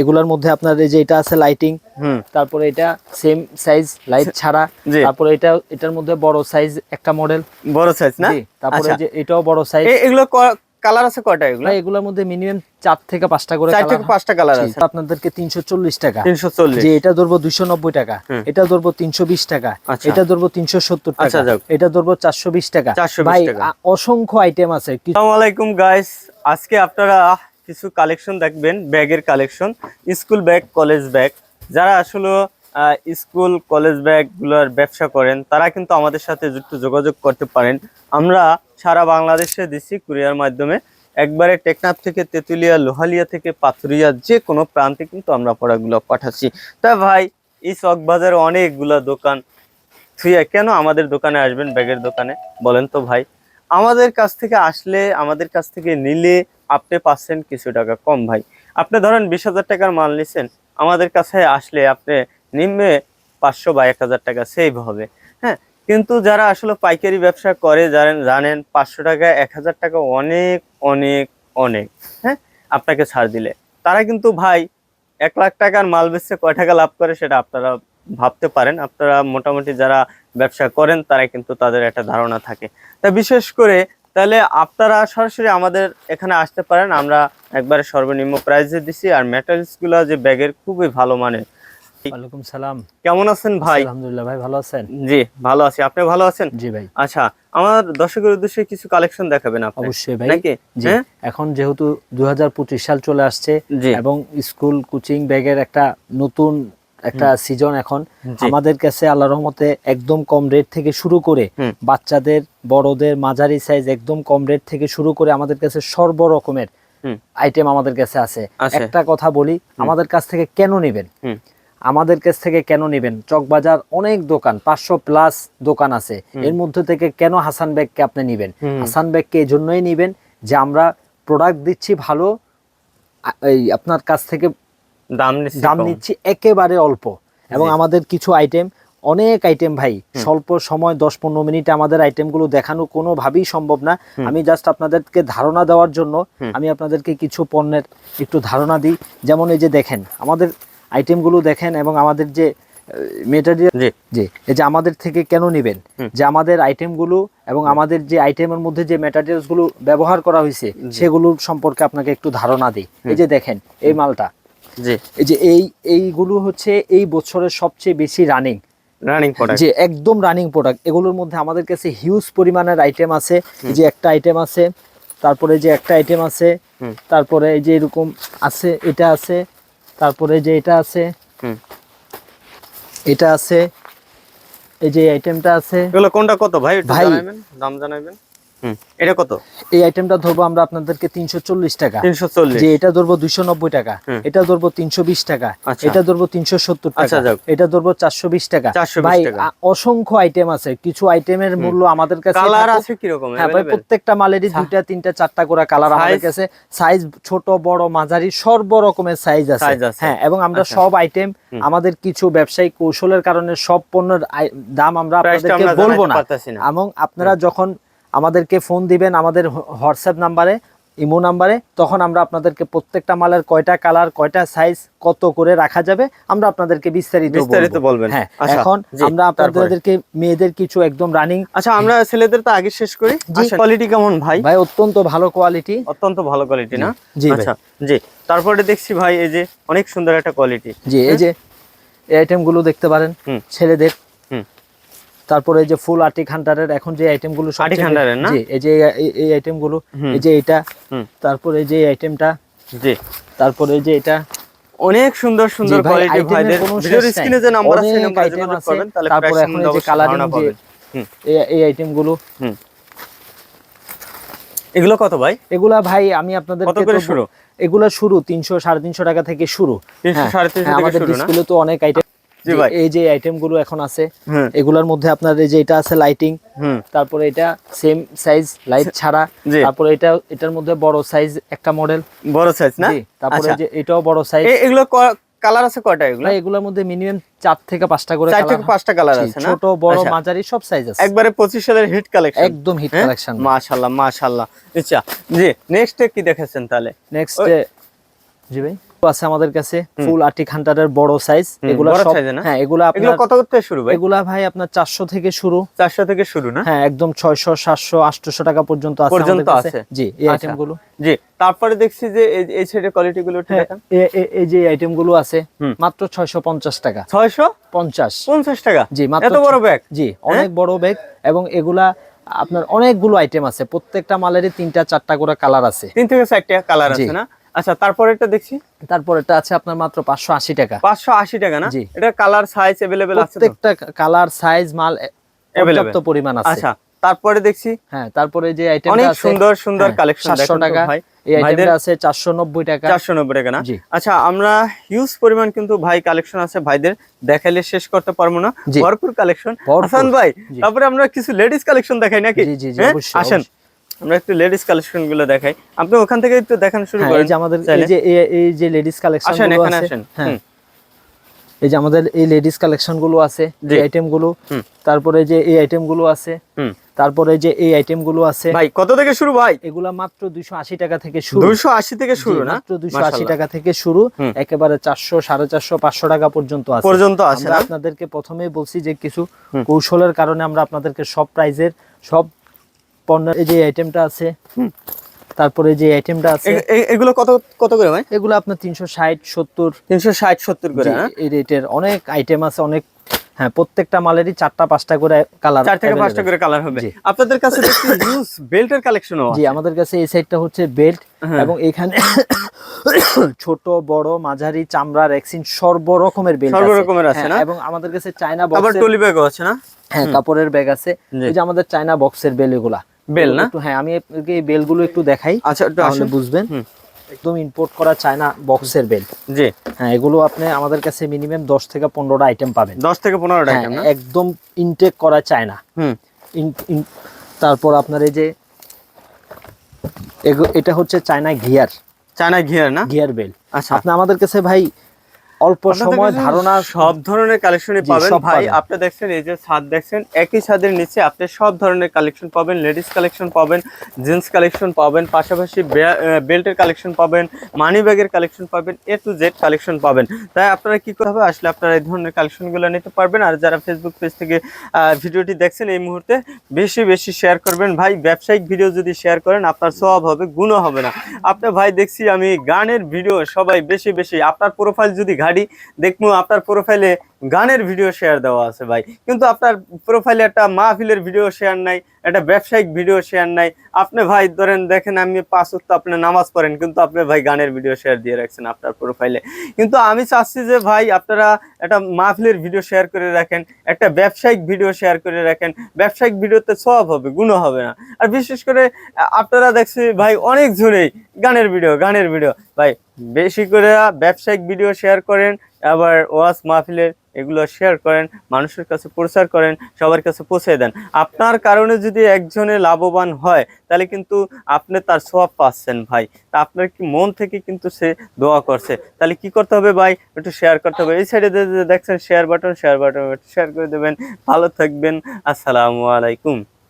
এগুলোর মধ্যে আপনার এই যে এটা আছে লাইটিং তারপরে এটা সেম সাইজ লাইট ছাড়া তারপরে এটা এটার মধ্যে বড় সাইজ একটা মডেল বড় সাইজ না? তারপরে আচ্ছা। যে এটাও বড় সাইজ এগুলো কালার আছে কয়টা এগুলো? এগুলোর মধ্যে মিনিমাম চার থেকে পাঁচটা করে চার থেকে। পাঁচটা কালার আছে। আপনাদেরকে তিনশো চল্লিশ টাকা। তিনশো চল্লিশ। যে এটা ধরবো দুইশো নব্বই টাকা। এটা ধরবো তিনশো বিশ টাকা। আচ্ছা। এটা ধরবো তিনশো সত্তর আচ্ছা, টাকা এটা ধরবো চারশো বিশ টাকা। 420 ভাই অসংখ্য আইটেম আছে। আসসালামু আলাইকুম গাইস আজকে আপনারা কিছু কালেকশন দেখবেন, ব্যাগের collection school bag college bag যারা আসলে স্কুল কলেজ ব্যাগগুলোর ব্যবসা করেন, তারা কিন্তু আমাদের সাথে যুক্ত যোগাযোগ করতে পারেন। আমরা সারা বাংলাদেশে দিচ্ছি কুরিয়ার মাধ্যমে। একবারে টেকনাফ থেকে তেঁতুলিয়া, লোহালিয়া থেকে পাথুরিয়া যে কোনো প্রান্তে কিন্তু আমরা পড়াগুলো পাঠাচ্ছি। তা ভাই, এই চক বাজারে অনেকগুলা দোকান। থুইয়া কেন আমাদের দোকানে আসবেন ব্যাগের দোকানে? বলেন তো ভাই। আমাদের কাছ থেকে আসলে, আমাদের কাছ থেকে নিলে আপনি পাচ্ছেন কিছু টাকা কম ভাই। আপনি ধরেন বিশ হাজার টাকার মাল নিছেন, আমাদের কাছে আসলে আপনি নিম্নে পাঁচশো বা এক হাজার টাকা সেভ হবে। হ্যাঁ কিন্তু যারা আসলে পাইকারি ব্যবসা করে জানেন জানেন পাঁচশো টাকা, এক হাজার টাকা অনেক অনেক অনেক। হ্যাঁ আপনাকে ছাড় দিলে। তারা কিন্তু ভাই এক লাখ টাকার মাল বেচছে কয় টাকা লাভ করে সেটা আপনারা ভাবতে পারেন। আপনারা মোটামুটি যারা ব্যবসা করেন তারা কিন্তু তাদের একটা ধারণা থাকে। তা বিশেষ করে তাহলে আপনারা সরাসরি আমাদের এখানে আসতে পারেন। আমরা একবারে সর্বনিম্ন প্রাইসে দিছি আর ম্যাটেরিয়ালসগুলো যে ব্যাগের খুবই ভালো মানের। ওয়ালাইকুম সালাম। কেমন আছেন ভাই? আলহামদুলিল্লাহ ভাই ভালো আছেন? জি ভালো আছি। আপনি ভালো আছেন? জি ভাই। আচ্ছা আমার দর্শকের উদ্দেশ্যে কিছু কালেকশন দেখাবেন আপনি অবশ্যই ভাই। নাকি? জি। হ্যাঁ? এখন যেহেতু দুই হাজার পঁচিশ সাল চলে আসছে এবং স্কুল কোচিং ব্যাগের একটা নতুন একটা সিজন এখন। আমাদের কাছে আল্লাহ রহমতে একদম কম রেট থেকে শুরু করে বাচ্চাদের বড়দের মাঝারি সাইজ একদম কম রেট থেকে শুরু করে আমাদের কাছে সর্ব রকমের আইটেম আমাদের কাছে আছে। একটা কথা বলি আমাদের কাছ থেকে কেন নেবেন। আমাদের কাছ থেকে কেন নেবেন? চকবাজার অনেক দোকান পাঁচশো প্লাস দোকান আছে। এর মধ্যে থেকে কেন হাসান ব্যাগকে আপনি নিবেন। হাসান ব্যাগকে এই জন্যই নিবেন যে আমরা প্রোডাক্ট দিচ্ছি ভালো এই আপনার কাছ থেকে দাম নিচ্ছি দাম নিচ্ছি একেবারে অল্প। এবং আমাদের কিছু আইটেম অনেক আইটেম ভাই স্বল্প সময় দশ পনেরো মিনিটে আমাদের আইটেমগুলো দেখানো কোনোভাবেই সম্ভব না। আমি জাস্ট আপনাদেরকে ধারণা দেওয়ার জন্য আমি আপনাদেরকে কিছু পণ্যের একটু ধারণা দিই। যেমন এই যে দেখেন আমাদের আইটেমগুলো দেখেন এবং আমাদের যে মেটেরিয়াল জি। জি এই যে আমাদের থেকে কেন নেবেন? যে আমাদের আইটেমগুলো এবং আমাদের যে আইটেমের মধ্যে যে ম্যাটেরিয়ালসগুলো ব্যবহার করা হয়েছে সেগুলোর সম্পর্কে আপনাকে একটু ধারণা দিই। এই যে দেখেন এই মালটা জি। এই যে এই এইগুলো হচ্ছে এই বছরের সবচেয়ে বেশি রানিং রানিং প্রোডাক্ট একদম রানিং প্রোডাক্ট এগুলোর মধ্যে আমাদের কাছে হিউজ পরিমাণের আইটেম আছে। যে একটা আইটেম আছে তারপরে যে একটা আইটেম আছে তারপরে এই যে এরকম আছে এটা আছে তারপরে যে এটা আছে এটা আছে এই যে আইটেমটা আছে। এগুলো কোনটা কত ভাই? ভাই। জানাবেন দাম জানাবেন? এটা কত? এই আইটেমটা ধরবো আমরা আপনাদেরকে তিনশো চল্লিশ টাকা। তিনশো চল্লিশ। যে এটা ধরবো দুইশো নব্বই টাকা। এটা ধরবো তিনশো বিশ টাকা। আচ্ছা। এটা ধরবো তিনশো সত্তর আচ্ছা, টাকা এটা ধরবো চারশো বিশ টাকা। ভাই অসংখ্য আইটেম আছে। কিছু আইটেমের মূল্য আমাদের কাছে কালার আছে কীরকম? হ্যাঁ ভাই প্রত্যেকটা মালেরই দুইটা তিনটা চারটা করে কালার আমাদের কাছে। সাইজ ছোট বড় মাঝারি সর্ব রকমের সাইজ আছে। হ্যাঁ এবং আমরা আচ্ছা। সব আইটেম আমাদের কিছু ব্যবসায়িক কৌশলের কারণে সব পণ্যের দাম আমরা আপনাদেরকে বলব না। এবং আপনারা যখন আমাদেরকে ফোন দিবেন আমাদের হোয়াটসঅ্যাপ নাম্বারে ইমো নাম্বারে তখন আমরা আপনাদেরকে প্রত্যেকটা মালের কয়টা কালার কয়টা সাইজ কত করে রাখা যাবে আমরা আপনাদেরকে বিস্তারিত বিস্তারিত বলবেন। হ্যাঁ আচ্ছা, এখন আমরা আপনাদেরকে মেয়েদের কিছু একদম রানিং আচ্ছা আমরা ছেলেদের তো আগে শেষ করি। কোয়ালিটি কেমন ভাই? ভাই অত্যন্ত ভালো কোয়ালিটি অত্যন্ত ভালো কোয়ালিটি না? জি আচ্ছা জি। তারপরে দেখছি ভাই এই যে অনেক সুন্দর একটা কোয়ালিটি জি এই যে এই আইটেমগুলো দেখতে পারেন। ছেলেদের। তারপরে এই যে ফুল আর্টিক হান্টারের এখন যে আইটেমগুলো আর্টিক হান্টারের না? জি এই যে এই- আইটেমগুলো এই যে এটা। তারপরে এই যে আইটেমটা জি তারপরে এই যে এটা অনেক সুন্দর সুন্দর কোয়ালিটি ভাইদের ভিডিওর স্ক্রিনে যে নাম্বার আছে নাম্বারে যোগাযোগ করবেন তাহলে তারপরে এখন এই যে কালারিং যে হুম। এই এই আইটেমগুলো এগুলো কত ভাই এগুলা ভাই আমি আপনাদের কত করে শুরু? এগুলা শুরু তিনশো সাড়ে তিনশো টাকা থেকে শুরু 300, হ্যাঁ, 350 হ্যাঁ, থেকে আমাদের শুরু না? ডিসপ্লে তো অনেক আইটেম। এই যে আইটেমগুলো এখন আছে এগুলোর মধ্যে আপনার এই যে এটা আছে লাইটিং হুম। তারপরে এটা সেম সাইজ লাইট ছাড়া। তারপরে এটা এটার মধ্যে বড় সাইজ একটা মডেল বড় সাইজ না? তারপরে আচ্ছা। যে এটাও বড় সাইজ এগুলো কালার আছে কয়টা এগুলো? এগুলোর মধ্যে মিনিমাম চার থেকে পাঁচটা করে চার থেকে পাঁচটা কালার আছে ছোট বড় আচ্ছা। মাঝারি সব সাইজ আছে। একবারে পঁচিশ সালের হিট কালেকশন একদম হিট কালেকশন মাশাল্লাহ মাশাল্লাহ। আচ্ছা জি নেক্সট কি দেখেছেন তাহলে? নেক্সট জি ভাই। আছে আমাদের কাছে ফুল আর্টিক হান্টারের বড় সাইজ হুম, এগুলা সব? হ্যাঁ এগুলা কত করতে শুরু ভাই? এগুলা ভাই আপনার চারশো থেকে শুরু। চারশো থেকে শুরু না? হ্যাঁ একদম ছয়শো সাতশো আটশো টাকা পর্যন্ত আছে পর্যন্ত আছে? জি এই আচ্ছা। আইটেমগুলো জি তারপরে দেখছি যে এই- সাইডের কোয়ালিটি গুলো হ্যাঁ, এই যে আইটেমগুলো আছে মাত্র ছয়শো পঞ্চাশ টাকা। ছয়শো? পঞ্চাশ। পঞ্চাশ টাকা? জি মাত্র এত বড় ব্যাগ জি অনেক বড় ব্যাগ এবং এগুলা আপনার অনেকগুলো আইটেম আছে। প্রত্যেকটা মালেরই তিনটা চারটা করে কালার আছে। তিন থেকে চারটা কালার আছে না? আচ্ছা তারপরেরটা দেখছি। তারপর আছে আপনার মাত্র পাঁচশো আশি টাকা। পাঁচশো আশি টাকা না? এটা কালার সাইজ এভেলেবেল আছে প্রত্যেকটা কালার সাইজ মাল পর্যাপ্ত পরিমাণ আছে। আচ্ছা তারপরে দেখছি। হ্যাঁ তারপরে যে আইটেমটা অনেক সুন্দর সুন্দর কালেকশন সাতশো টাকা। ভাই। এই আইটেমটা আছে চারশো নব্বই টাকা। চারশো নব্বই টাকা না? আচ্ছা আমরা হিউজ পরিমাণ কিন্তু ভাই কালেকশন আছে ভাইদের দেখাইলে শেষ করতে পারব না। ভরপুর কালেকশন। হাসান ভাই তারপরে আমরা কিছু লেডিস কালেকশন দেখাই নাকি? জি, জি, জি, হ্যাঁ? অবশ্যই, আসেন। আমরা একটু লেডিস কালেকশনগুলো দেখাই। আপনি ওখান থেকে একটু দেখানো শুরু হ্যাঁ, করেন এই যে আমাদের এই যে এই- যে লেডিস কালেকশন আসেন এখানে আসেন। হ্যাঁ। এই যে আমাদের এই লেডিস কালেকশনগুলো আছে। এই আইটেমগুলো। তারপরে যে এই আইটেমগুলো আছে তারপরে যে এই আইটেমগুলো আছে ভাই কত থেকে শুরু ভাই? এগুলা মাত্র দুইশো আশি টাকা থেকে শুরু। দুইশো আশি থেকে শুরু না? মাত্র দুইশো আশি মাশাআল্লাহ। টাকা থেকে শুরু। একেবারে চারশো সাড়ে চারশো পাঁচশো টাকা পর্যন্ত আছে। পর্যন্ত আছে আপনাদেরকে প্রথমেই বলছি যে কিছু কৌশলের কারণে আমরা আপনাদেরকে সব প্রাইজের সব পণ্যের এই যে আইটেমটা আছে তারপরে যে আইটেমটা আছে এগুলো কত কত করে ভাই? এগুলো আপনার তিনশো ষাট সত্তর। তিনশো ষাট সত্তর করে হ্যাঁ? এই রেটের অনেক আইটেম আছে অনেক হ্যাঁ প্রত্যেকটা মালেরই চারটা পাঁচটা করে কালার চার থেকে পাঁচটা করে কালার হবে। আপনাদের কাছে হিউজ বেল্টের কালেকশনও জি আমাদের কাছে এই সাইডটা হচ্ছে বেল্ট হ্যাঁ। এবং এখানে ছোট বড় মাঝারি চামড়া রেক্সিন সর্ব রকমের বেল্ট সর্ব রকমের আছে না? এবং আমাদের কাছে চায়না আবার বক্সের টলি ব্যাগও আছে না? হ্যাঁ কাপড়ের ব্যাগ আছে। এই যে আমাদের চায়না বক্সের বেল এগুলা। বেল না? হ্যাঁ আমি আপনাকে এই বেলগুলো একটু দেখাই আচ্ছা একটু তাহলে বুঝবেন। একদম ইম্পোর্ট করা চায়না বক্সের বেল। জি। হ্যাঁ এগুলো আপনি আমাদের কাছে মিনিমাম দশ থেকে পনেরোটা আইটেম পাবেন। দশ থেকে পনেরো টাকা হ্যাঁ, না? একদম ইনটেক করা চায়না হুম। তারপর আপনার এই যে এটা হচ্ছে চায়না গিয়ার চায়না গিয়ার না? Gear bell. আচ্ছা। আপনি আমাদের কাছে ভাই অল্প সময় ধারণা সব ধরনের কালেকশনই পাবেন। ভাই আপনি দেখছেন এই যে ছাদ দেখছেন একই ছাদের নিচে আপনি সব ধরনের কালেকশন পাবেন। লেডিস কালেকশন পাবেন জিন্স কালেকশন পাবেন পাশাপাশি বেল্টের কালেকশন পাবেন মানি ব্যাগের কালেকশন পাবেন এ টু জেড কালেকশন পাবেন। তাই আপনারা কি করতে হবে? আসলে আপনারা এই ধরনের কালেকশনগুলো নিতে পারবেন। আর যারা ফেসবুক পেজ থেকে ভিডিওটি দেখছেন এই মুহূর্তে বেশি বেশি শেয়ার করবেন। ভাই ব্যবসায়িক ভিডিও যদি শেয়ার করেন আপনার সব হবে গুণও হবে না। আপনি ভাই দেখছি আমি গানের ভিডিও সবাই বেশি বেশি আপনার প্রোফাইল যদি ঘাড়ি দেখব আপনার প্রোফাইলে গানের ভিডিও শেয়ার দেওয়া আছে ভাই। কিন্তু আপনার প্রোফাইলে একটা মাহফিলের ভিডিও শেয়ার নাই, একটা ব্যবসায়িক ভিডিও শেয়ার নাই। আপনি ভাই ধরেন, দেখেন আমি পাঁচ ওয়াক্ত আপনি নামাজ পড়েন, কিন্তু আপনি ভাই গানের ভিডিও শেয়ার দিয়ে রাখছেন আপনার প্রোফাইলে কিন্তু আমি চাচ্ছি যে ভাই আপনারা একটা মাহফিলের ভিডিও শেয়ার করে রাখেন, একটা ব্যবসায়িক ভিডিও শেয়ার করে রাখেন। ব্যবসায়িক ভিডিওতে সব হবে গুণ হবে না। আর বিশেষ করে, আপনারা দেখছি ভাই অনেক জোরেই গানের ভিডিও গানের ভিডিও ভাই, বেশি করে ব্যবসায়িক ভিডিও শেয়ার করেন আবার ওয়াজ মাহফিলের এগুলো শেয়ার করেন, মানুষের কাছে প্রচার করেন, সবার কাছে পৌঁছে দেন। আপনার কারণে যদি একজনে লাভবান হয়, তাহলে কিন্তু আপনি তার সব পাচ্ছেন ভাই। তা আপনার কি মন থেকে কিন্তু সে দোয়া করছে। তাহলে কি করতে হবে ভাই? একটু শেয়ার করতে হবে। এই সাইডে দেখছেন share button share button share করে দেবেন। ভালো থাকবেন। আসসালামু আলাইকুম।